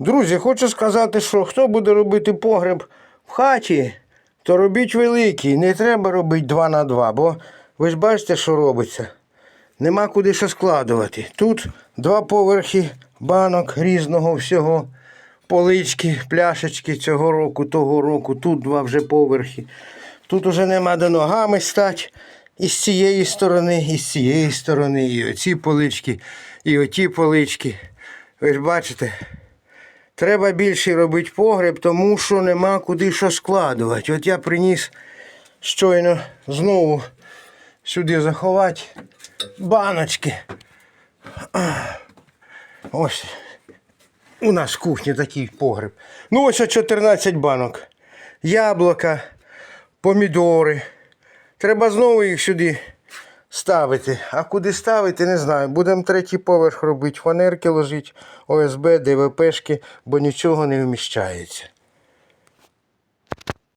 Друзі, хочу сказати, що хто буде робити погреб в хаті, то робіть великий. Не треба робити 2 на 2, бо ви ж бачите, що робиться. Нема куди що складувати. Тут два поверхи банок різного всього. Полички, пляшечки цього року, того року, тут два вже поверхи. Тут уже нема де ногами стати. І з цієї сторони, і з цієї сторони, і оці полички, і оті полички. Ви ж бачите, треба більше робити погреб, тому що нема куди що складувати. От я приніс щойно знову сюди заховати баночки. Ось у нас в кухні такий погреб. Ну, ось 14 банок. Яблука, помідори. Треба знову їх сюди ставити. А куди ставити, не знаю. Будемо третій поверх робити, фанерки ложити, ОСБ, ДВПшки, бо нічого не вміщається.